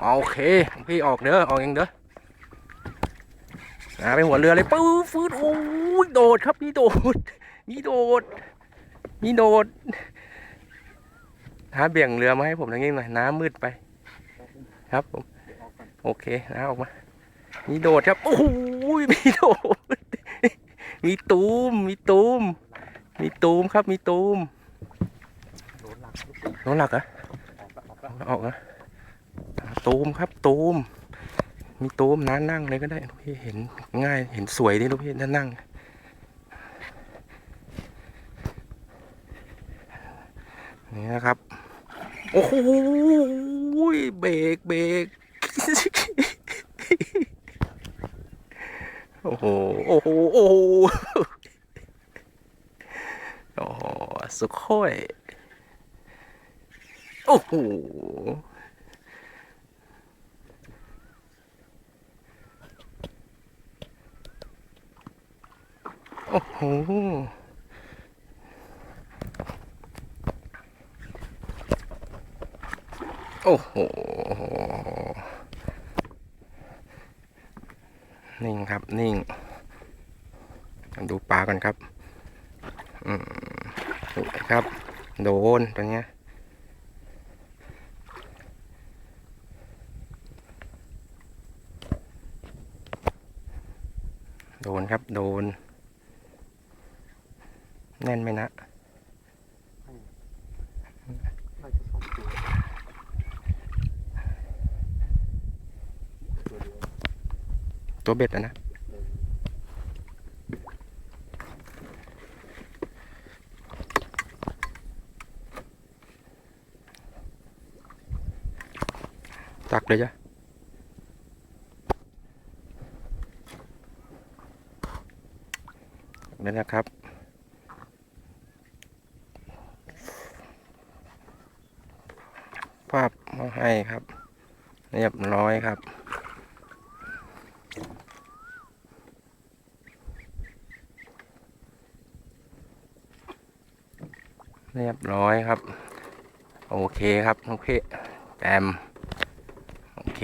โอเคพี่ออกเด้อออกเองเด้อนะไปหัวเรือเลยปื้อฟืดโอ้ยโดดครับมีโดด มีโดด มีโดดหาเบี่ยงเรือมาให้ผมทางนี้หน่อยน้ำมืดไป ครับผมโอเคนะออกมา มีโดดครับโอ้ยมีโดด มีตูมมีตูมมีตูมครับมีตูมโดนหลักโดนหลักเหรอะออกแล้วอ ตูมครับตูม มีตูมนะนั่งเลยก็ได้ลูกพี่เห็นง่ายเห็นสวยดิลูกพี่นั่งนั่งนี่นะครับ โอ้โหเบรกเบรกโอ้โห โอ้โห โอ้โห โอ้โห สุดค่อยโอ้โห อ้โหโอ้โหนิ่งครับนิ่งดูปลากันครับอืมครับ โดนตัวเนี้ยโดนครับ โดน แน่นไหมนะตัวเบ็ดอะนะตักเลยจ้ะนั่นนะครับ ภาพมาให้ครับ เรียบร้อยครับ เรียบร้อยครับ โอเคครับโอเคแจมโอเค